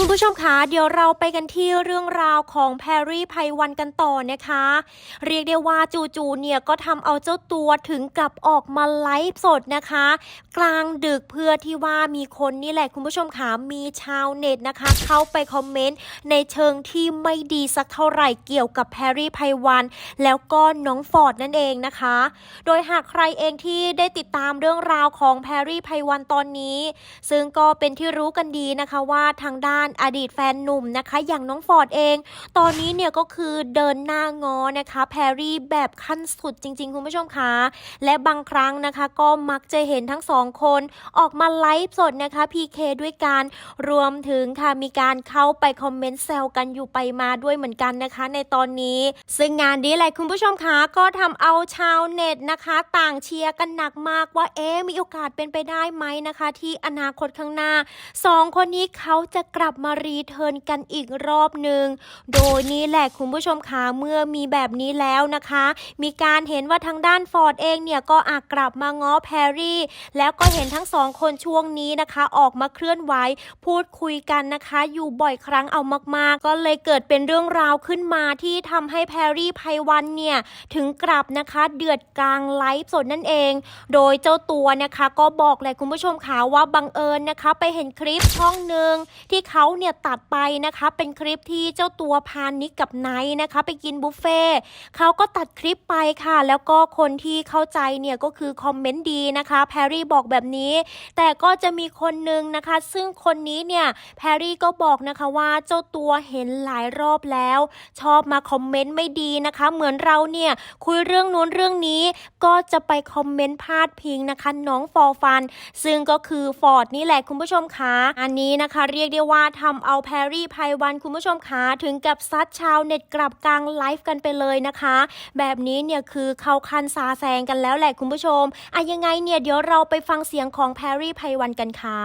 คุณผู้ชมคะเดี๋ยวเราไปกันที่เรื่องราวของแพรรี่ไพวันกันต่อนะคะ เรียกได้ว่าจู่ๆเนี่ยก็ทำเอาเจ้าตัวถึงกับออกมาไลฟ์สดนะคะ กลางดึกเพื่อที่ว่ามีคนนี่แหละคุณผู้ชมคะมีชาวเน็ตนะคะ เข้าไปคอมเมนต์ในเชิงที่ไม่ดีสักเท่าไหร่เกี่ยวกับแพรรี่ไพวันแล้วก็น้องฟอร์ดนั่นเองนะคะ โดยหากใครเองที่ได้ติดตามเรื่องราวของแพรรี่ไพวันตอนนี้ ซึ่งก็เป็นที่รู้กันดีนะคะว่าทางด้านอดีตแฟนหนุ่มนะคะ อย่างน้องฟอร์ดเอง ตอนนี้เนี่ยก็คือเดินหน้างอนะคะแพรรี่แบบขั้นสุดจริง ๆ คุณผู้ชมคะและบางครั้งนะคะ ก็มักจะเห็นทั้งสองคนออกมาไลฟ์สดนะคะ PK ด้วยกันรวมถึงค่ะมีการเข้าไปคอมเมนต์แซวกันอยู่ไปมาด้วยเหมือนกันนะคะ ในตอนนี้ ซึ่งงานนี้แหละคุณผู้ชมคะก็ทำเอาชาวเน็ตนะคะ ต่างเชียร์กันหนักมากว่าเอ๊ะมีโอกาสเป็นไปได้ไหมนะคะ ที่อนาคตข้างหน้าสองคนนี้เขาจะกลับมารีเทิร์นกันอีกรอบหนึ่งโดยนี่แหละคุณผู้ชมคะเมื่อมีแบบนี้แล้วนะคะ มีการเห็นว่าทางด้านฟอร์ดเองเนี่ยก็อากกลับมาง้อแพรรี่ แล้วก็เห็นทั้งสองคนช่วงนี้นะคะ ออกมาเคลื่อนไหวพูดคุยกันนะคะ อยู่บ่อยครั้งเอามากๆ ก็เลยเกิดเป็นเรื่องราวขึ้นมาที่ทำให้แพรรี่ไพวันเนี่ยถึงกลับนะคะเดือดกลางไลฟ์สดนั่นเอง โดยเจ้าตัวนะคะ ก็บอกเลยคุณผู้ชมค่ะว่าบังเอิญนะคะ ไปเห็นคลิปช่องหนึ่งที่เขาเนี่ยตัดไปนะคะ เป็นคลิปที่เจ้าตัวพานิกกับไนท์นะคะ ไปกินบุฟเฟ่เขาก็ตัดคลิปไปค่ะ แล้วก็คนที่เข้าใจเนี่ยก็คือคอมเมนต์ดีนะคะแพรรี่บอกแบบนี้ แต่ก็จะมีคนหนึ่งนะคะ ซึ่งคนนี้เนี่ยแพรรี่ก็บอกนะคะว่าเจ้าตัวเห็นหลายรอบแล้ว ชอบมาคอมเมนต์ไม่ดีนะคะ เหมือนเราเนี่ยคุยเรื่องนู้นเรื่องนี้ ก็จะไปคอมเมนต์พาดพิงนะคะน้องฟอร์ฟัน ซึ่งก็คือฟอร์ดนี่แหละคุณผู้ชมคะอันนี้นะคะ เรียกได้ว่าทำเอาแพรรี่ไพวันคุณผู้ชมคะถึงกับซัดชาวเน็ตกลับกลางไลฟ์กันไปเลยนะคะ แบบนี้เนี่ยคือเขาคันซาแซงกันแล้วแหละคุณผู้ชมอะยังไงเนี่ยเดี๋ยวเราไปฟังเสียงของแพรรี่ไพวันกันค่ะ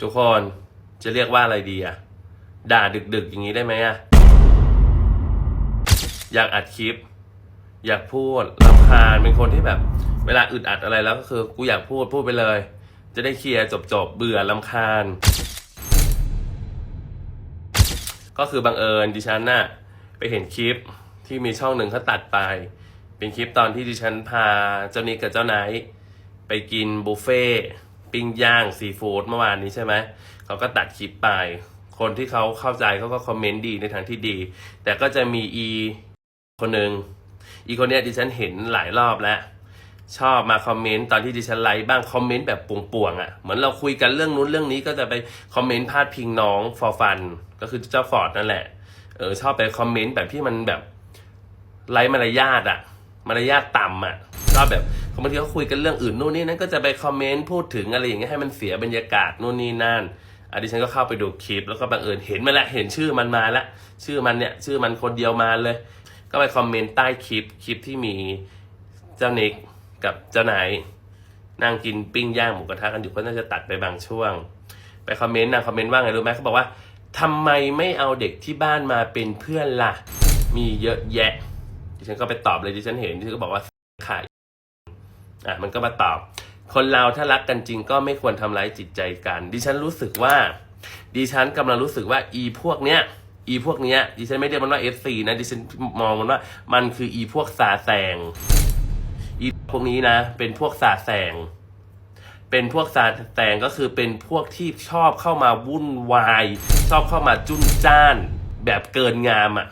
ทุกคนจะเรียกว่าอะไรดีอะด่าดึกๆอย่างนี้ได้ไหมอะอยากอัดคลิป อยากพูดรำคาญเป็นคนที่แบบ เวลาอึดอัดอะไรแล้วก็คือ กูอยากพูดพูดไปเลย จะได้เคลียร์จบๆเบื่อรำคาญ ก็คือบังเอิญดิฉันน่ะไปเห็นคลิปที่มีช่องหนึ่งเขาตัดไป เป็นคลิปตอนที่ดิฉันพาเจ้านิกกับเจ้านท์ไปกินบุฟเฟ่ปิ้งย่างซีฟู้ดเมื่อวานนี้ใช่ไหมเขาก็ตัดคลิปไป คนที่เขาเข้าใจเขาก็คอมเมนต์ดีในทางที่ดี แต่ก็จะมีอีคนหนึ่งอีคนเนี้ยดิฉันเห็นหลายรอบแล้ว ชอบมาคอมเมนต์ตอนที่ดิฉันไลฟ์บ้างคอมเมนต์แบบป่วงๆอะ่ะเหมือนเราคุยกันเรื่องนู้นเรื่องนี้ก็จะไปคอมเมนต์พาดพิงน้องฟอร์ฟันก็คือเจ้าฟอร์ดนั่นแหละเออชอบไปคอมเมนต์แบบที่มันแบบไร้มารยาทอะ่ะมารยาทต่ำอะ่ะชอบแบบบางทีเขาคุยกันเรื่องอื่นนู่นนี่นั่นก็จะไปคอมเมนต์พูดถึงอะไรอย่างเงี้ยให้มันเสียบรรยากาศนู่นนี่นั่นอดิฉันก็เข้าไปดูคลิปแล้วก็บังเอิญเห็นมาแล้วเห็นชื่อมันมาแล้วชื่อมันเนี่ยชื่อมันคนเดียวมาเลย ก็ไปคอมเมนต์ใต้คลิปคลิปที่มีเจ้านิก กับเจ้านายนั่งกินปิ้งย่างหมูกระทะกันอยู่ก็น่าจะตัดไปบางช่วง ไปคอมเมนต์นะคอมเมนต์ว่าไงรู้ไหมเขาบอกว่าทำไมไม่เอาเด็กที่บ้านมาเป็นเพื่อนล่ะ มีเยอะแยะดิฉันก็ไปตอบเลยดิฉันเห็นดิฉันก็บอกว่าขายอะมันก็มาตอบ คนเราถ้ารักกันจริงก็ไม่ควรทำร้ายจิตใจกัน ดิฉันรู้สึกว่า ดิฉันกำลังรู้สึกว่าอีพวกเนี้ยอีพวกเนี้ยดิฉันไม่เรียกมันว่า FC นะดิฉันมองมันว่ามันคืออีพวกสาแสง อีพวกนี้นะ เป็นพวกสาแสง เป็นพวกสาแสงก็คือเป็นพวกที่ชอบเข้ามาวุ่นวาย ชอบเข้ามาจุนจ้าน แบบเกินงามอะ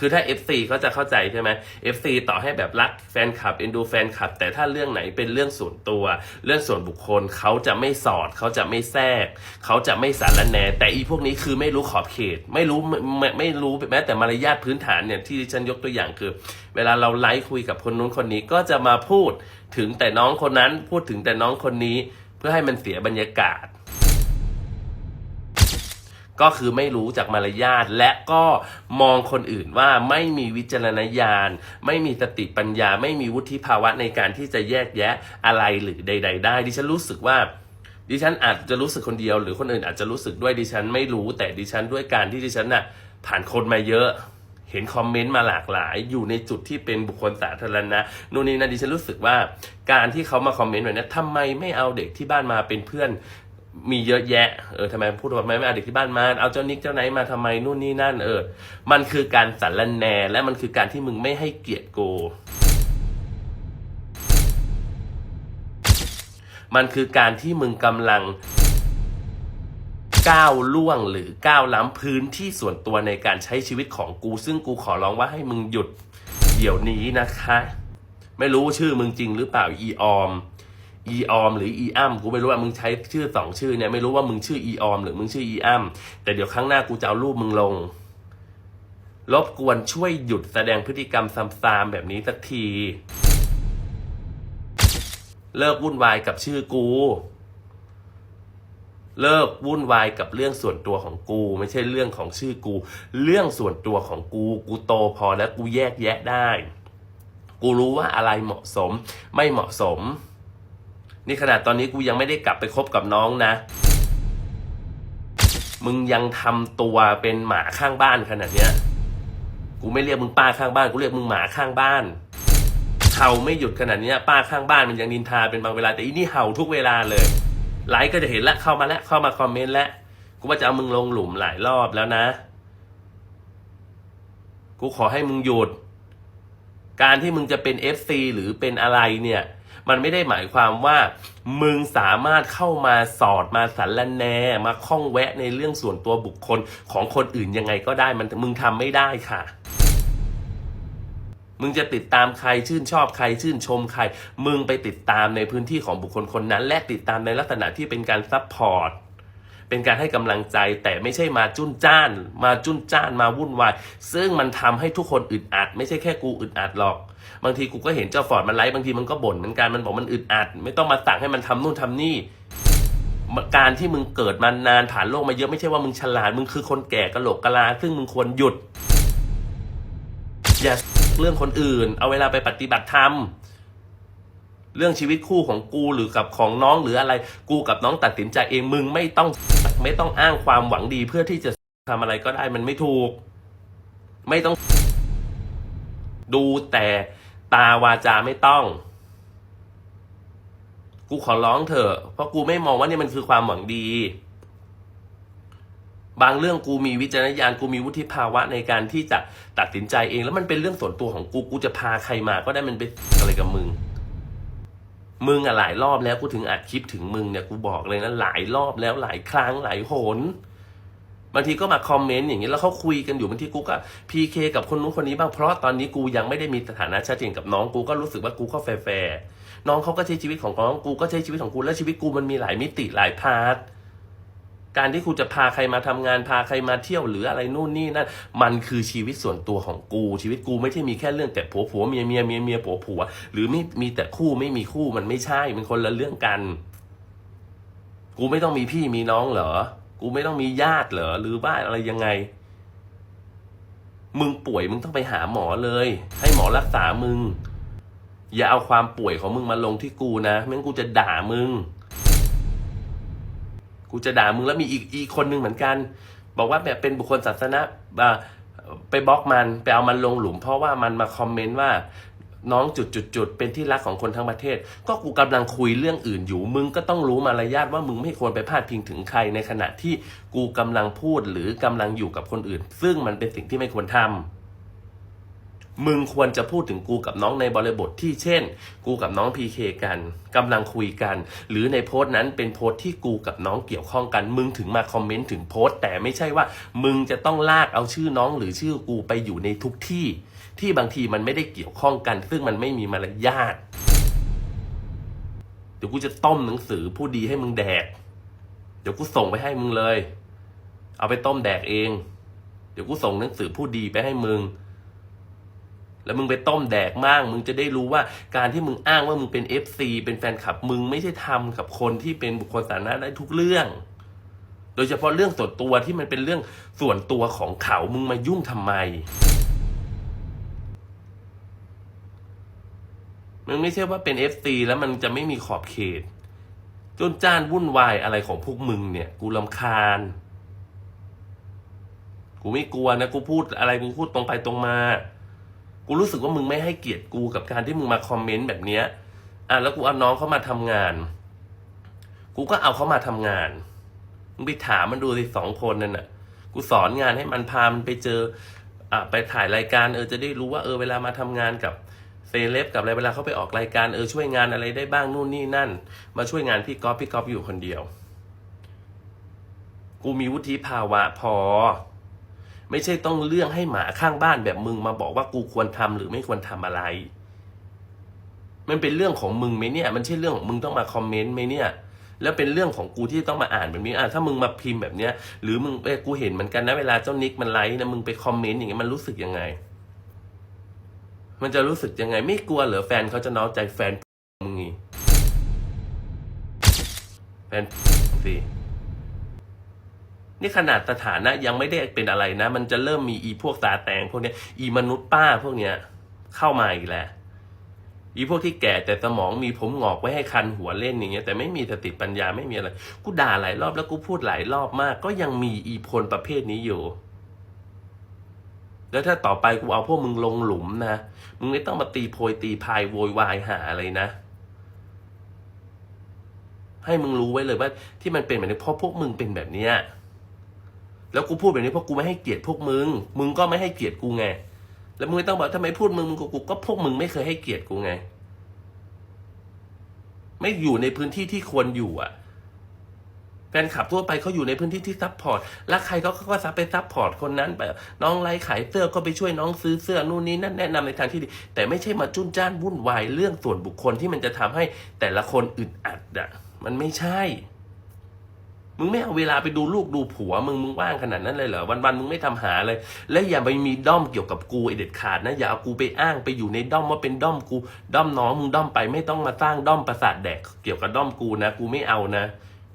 คือถ้า FC เขาจะเข้าใจใช่ไหม FC ต่อให้แบบรักแฟนคลับเอ็นดูแฟนคลับ แต่ถ้าเรื่องไหนเป็นเรื่องส่วนตัว เรื่องส่วนบุคคลเขาจะไม่สอดเขาจะไม่แทรกเขาจะไม่สารแนแต่อีพวกนี้คือไม่รู้ขอบเขต ไม่รู้ไม่ไม่รู้แม้แต่มารยาทพื้นฐานเนี่ยที่ฉันยกตัวอย่างคือ เวลาเราไลฟ์คุยกับคนนู้นคนนี้ก็จะมาพูดถึงแต่น้องคนนั้นพูดถึงแต่น้องคนนี้เพื่อให้มันเสียบรรยากาศ ก็คือไม่รู้จากมารยาทและก็มองคนอื่นว่าไม่มีวิจารณญาณ ไม่มีสติปัญญา ไม่มีวุฒิภาวะในการที่จะแยกแยะอะไรหรือใด ๆ ได้ ดิฉันรู้สึกว่าดิฉันอาจจะรู้สึกคนเดียว หรือคนอื่นอาจจะรู้สึกด้วยดิฉันไม่รู้ แต่ดิฉันด้วยการที่ดิฉันน่ะผ่านคนมาเยอะ เห็นคอมเมนต์มาหลากหลาย อยู่ในจุดที่เป็นบุคคลสาธารณะนู่นนี่นะดิฉันรู้สึกว่า การที่เขามาคอมเมนต์แบบนี้ทำไมไม่เอาเด็กที่บ้านมาเป็นเพื่อน มีเยอะแยะ เออทำไมพูดว่าไม่ไม่เอาเด็กที่บ้านมา เอาเจ้านิกเจ้าไหนมาทำไมนู่นนี่นั่น เออ มันคือการสรรแหนและมันคือการที่มึงไม่ให้เกียรติกูมันคือการที่มึงกำลังก้าวล่วงหรือก้าวล้ำพื้นที่ส่วนตัวในการใช้ชีวิตของกู ซึ่งกูขอร้องว่าให้มึงหยุดเดี๋ยวนี้นะคะ ไม่รู้ชื่อมึงจริงหรือเปล่าอีออม อีออมหรืออีอ้ำกูไม่รู้ว่ามึงใช้ชื่อสองชื่อเนี่ยไม่รู้ว่ามึงชื่ออีออมหรือมึงชื่ออีอ้ำแต่เดี๋ยวครั้งหน้ากูจะเอารูปมึงลง รบกวนช่วยหยุดแสดงพฤติกรรมซ้ำๆแบบนี้สักที เลิกวุ่นวายกับชื่อกู เลิกวุ่นวายกับเรื่องส่วนตัวของกู ไม่ใช่เรื่องของชื่อกู เรื่องส่วนตัวของกู กูโตพอแล้วกูแยกแยะได้ กูรู้ว่าอะไรเหมาะสมไม่เหมาะสม นี่ขนาดตอนนี้กูยังไม่ได้กลับไปคบกับน้องนะ มึงยังทำตัวเป็นหมาข้างบ้านขนาดเนี้ย กูไม่เรียกมึงป้าข้างบ้าน กูเรียกมึงหมาข้างบ้าน เห่าไม่หยุดขนาดเนี้ย ป้าข้างบ้านมันยังนินทาเป็นบางเวลา แต่อีนี่เห่าทุกเวลาเลย ไลค์ก็จะเห็นล้วเข้ามาแล้วเข้ามาคอมเมนต์แล้ว กูว่าจะเอามึงลงหลุมหลายรอบแล้วนะ กูขอให้มึงหยุด การที่มึงจะเป็น FC หรือเป็นอะไรเนี่ย มันไม่ได้หมายความว่า มึงสามารถเข้ามาสอดมาสรรละแนมาข้องแวะในเรื่องส่วนตัวบุคคลของคนอื่นยังไงก็ได้มันมึงทำไม่ได้ค่ะมึงจะติดตามใครชื่นชอบใครชื่นชมใคร มึงไปติดตามในพื้นที่ของบุคคลคนนั้น และติดตามในลักษณะที่เป็นการซัพพอร์ต เป็นการให้กำลังใจแต่ไม่ใช่มาจุนจ้าน มาจุนจ้านมาวุ่นวายซึ่งมันทำให้ทุกคนอึดอัด ไม่ใช่แค่กูอึดอัดหรอก บางทีกูก็เห็นเจ้าฟอร์ดมันไลฟ์บางทีมันก็บ่นเหมือนกันมันบอกมันอึดอัด ไม่ต้องมาสั่งให้มันทำนู่นทำนี่การที่มึงเกิดมานานผ่านโลกมาเยอะไม่ใช่ว่ามึงฉลาดมึงคือคนแก่กะโหลกกะลา ซึ่งมึงควรหยุด อย่าเรื่องคนอื่น เอาเวลาไปปฏิบัติธรรม เรื่องชีวิตคู่ของกูหรือกับของน้องหรืออะไร กูกับน้องตัดสินใจเองมึงไม่ต้องไม่ต้องอ้างความหวังดีเพื่อที่จะทำอะไรก็ได้มันไม่ถูก ไม่ต้อง ดูแต่ตาวาจาไม่ต้อง กูขอร้องเถอะ เพราะกูไม่มองว่านี่มันคือความหวังดี บางเรื่องกูมีวิจารณญาณกูมีวุฒิภาวะในการที่จะตัดสินใจเอง แล้วมันเป็นเรื่องส่วนตัวของกูกูจะพาใครมาก็ได้มันเป็นอะไรกับมึง มึงอะหลายรอบแล้วกูถึงอัดคลิปถึงมึงเนี่ยกูบอกเลยนะหลายรอบแล้วหลายครั้งหลายหนบางทีก็มาคอมเมนต์อย่างนี้แล้วเขาคุยกันอยู่บางทีกูก็พีเคกับคนนู้นคนนี้บ้างเพราะตอนนี้กูยังไม่ได้มีสถานะชัดเจนกับน้องกูก็รู้สึกว่ากูก็แฟร์น้องเขาก็ใช้ชีวิตของน้องกูก็ใช้ชีวิตของกูแล้วชีวิตกูมันมีหลายมิติหลายพาร์ท การที่กูจะพาใครมาทำงานพาใครมาเที่ยวหรืออะไรนู่นนี่นั่นมันคือชีวิตส่วนตัวของกู ชีวิตกูไม่ใช่มีแค่เรื่องแต่ผัวผัวเมียเมียเมียเมียผัวผัวหรือไม่มีแต่คู่ไม่มีคู่มันไม่ใช่มันคนละเรื่องกัน กูไม่ต้องมีพี่มีน้องเหรอ กูไม่ต้องมีญาติเหรอหรือว่าอะไรยังไง มึงป่วยมึงต้องไปหาหมอเลย ให้หมอรักษามึง อย่าเอาความป่วยของมึงมาลงที่กูนะไม่งั้นกูจะด่ามึง กูจะด่ามึงแล้วมีอีกอีกคนนึงเหมือนกัน บอกว่าแบบเป็นบุคคลศาสนาไปบล็อกมันไปเอามันลงหลุม เพราะว่ามันมาคอมเมนต์ว่าน้องจุดจุดจุดเป็นที่รักของคนทั้งประเทศ ก็กูกำลังคุยเรื่องอื่นอยู่ มึงก็ต้องรู้มารยาทว่ามึงไม่ควรไปพาดพิงถึงใครในขณะที่กูกำลังพูดหรือกำลังอยู่กับคนอื่น ซึ่งมันเป็นสิ่งที่ไม่ควรทำ มึงควรจะพูดถึงกูกับน้องในบริบทที่เช่น กูกับน้องพีเคกันกำลังคุยกัน หรือในโพสต์นั้นเป็นโพสต์ที่กูกับน้องเกี่ยวข้องกัน มึงถึงมาคอมเมนต์ถึงโพสต์ แต่ไม่ใช่ว่า มึงจะต้องลากเอาชื่อน้องหรือชื่อกูไปอยู่ในทุกที่ ที่บางทีมันไม่ได้เกี่ยวข้องกัน ซึ่งมันไม่มีมารยาทเดี๋ยวกูจะต้มหนังสือผู้ดีให้มึงแดก เดี๋ยวกูส่งไปให้มึงเลย เอาไปต้มแดกเอง เดี๋ยวกูส่งหนังสือผู้ดีไปให้มึง แล้วมึงไปต้มแดกมั่งมึงจะได้รู้ว่าการที่มึงอ้างว่ามึงเป็น FC เป็นแฟนคลับมึงไม่ใช่ทำกับคนที่เป็นบุคคลสาธารณะได้ทุกเรื่อง โดยเฉพาะเรื่องส่วนตัวที่มันเป็นเรื่องส่วนตัวของเขามึงมายุ่งทำไมมันไม่ใช่ว่าเป็น FC แล้วมันจะไม่มีขอบเขตจนจ้านวุ่นวายอะไรของพวกมึงเนี่ย กูลำคาญ กูไม่กลัวนะ กูพูดอะไรกูพูดตรงไปตรงมา กูรู้สึกว่ามึงไม่ให้เกียรติกูกับการที่มึงมาคอมเมนต์แบบเนี้ย อะแล้วกูเอาน้องเขามาทำงาน กูก็เอาเขามาทำงาน มึงไปถามมันดูสิสองคนนั่นน่ะ กูสอนงานให้มันพามันไปเจอ อะไปถ่ายรายการเออจะได้รู้ว่าเออเวลามาทำงานกับเซเลบกับอะไรเวลาเขาไปออกรายการเออช่วยงานอะไรได้บ้างนู่นนี่นั่น มาช่วยงานพี่ก๊อฟพี่ก๊อฟอยู่คนเดียว กูมีวุฒิภาวะพอ ไม่ใช่ต้องเรื่องให้หมาข้างบ้านแบบมึงมาบอกว่ากูควรทำหรือไม่ควรทำอะไร มันเป็นเรื่องของมึงไหมเนี่ย มันใช่เรื่องของมึงต้องมาคอมเมนต์ไหมเนี่ย แล้วเป็นเรื่องของกูที่ต้องมาอ่านแบบนี้อะถ้ามึงมาพิมพ์แบบเนี้ย หรือมึงเอ้กูเห็นเหมือนกันนะเวลาเจ้านิกมันไลฟ์นะมึงไปคอมเมนต์อย่างเงี้ยมันรู้สึกยังไง มันจะรู้สึกยังไง ไม่กลัวเหรอแฟนเขาจะน้อยใจแฟนมึงงี้แฟนสิ นี่ขนาดสถานะยังไม่ได้เป็นอะไรนะ มันจะเริ่มมีอีพวกตาแตงพวกเนี้ยอีมนุษย์ป้าพวกเนี้ยเข้ามาอีกแล้วอีพวกที่แก่แต่สมองมีผมหงอกไว้ให้คันหัวเล่นอย่างเงี้ยแต่ไม่มีสติปัญญาไม่มีอะไร กูด่าหลายรอบแล้วกูพูดหลายรอบมาก ก็ยังมีอีพลประเภทนี้อยู่ แล้วถ้าต่อไปกูเอาพวกมึงลงหลุมนะ มึงไม่ต้องมาตีโพยตีพายโวยวายหาอะไรนะ ให้มึงรู้ไว้เลยว่าที่มันเป็นแบบนี้เพราะพวกมึงเป็นแบบเนี้ย แล้วกูพูดแบบนี้เพราะกูไม่ให้เกียรติพวกมึง มึงก็ไม่ให้เกียรติกูไง แล้วมึงต้องบอกทำไมพูดมึงมึงกูกูก็พวกมึงไม่เคยให้เกียรติกูไง ไม่อยู่ในพื้นที่ที่ควรอยู่อะแฟนคลับทั่วไปเขาอยู่ในพื้นที่ที่ซัพพอร์ต แล้วใครก็ก็ซับไปซัพพอร์ตคนนั้นไป น้องไลฟ์ขายเสื้อก็ไปช่วยน้องซื้อเสื้อนู่นนี่นั่นแนะนำในทางที่ดี แต่ไม่ใช่มาจุนจ้านวุ่นวายเรื่องส่วนบุคคลที่มันจะทำให้แต่ละคนอึดอัดอะ มันไม่ใช่ มึงไม่เอาเวลาไปดูลูกดูผัว มึงมึงว่างขนาดนั้นเลยเหรอวันๆมึงไม่ทำหาเลย และอย่าไปมีด้อมเกี่ยวกับกูไอเด็ดขาดนะอย่าเอากูไปอ้างไปอยู่ในด้อมว่าเป็นด้อมกูด้อมน้องมึงด้อมไปไม่ต้องมาสร้างด้อมประสาทแดกเกี่ยวกับด้อมกูนะ กูไม่เอานะ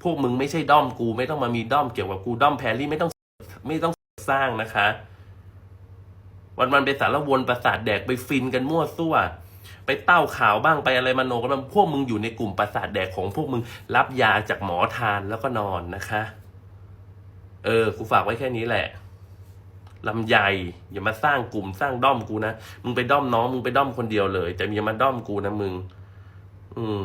พวกมึงไม่ใช่ด้อมกู ไม่ต้องมามีด้อมเกี่ยวกับกูด้อมแพรรี่ไม่ต้องไม่ต้องสร้างนะคะ วันวันไปสารวนประสาทแดกไปฟินกันมั่วซั่ว ไปเต้าข่าวบ้างไปอะไรมโนกันบ้างพวกมึงอยู่ในกลุ่มประสาทแดกของพวกมึงรับยาจากหมอทานแล้วก็นอนนะคะ เออกูฝากไว้แค่นี้แหละลำใหญ่อย่ามาสร้างกลุ่มสร้างด้อมกูนะมึงไปด้อมน้องมึงไปด้อมคนเดียวเลย แต่อย่ามาด้อมกูนะมึง อืม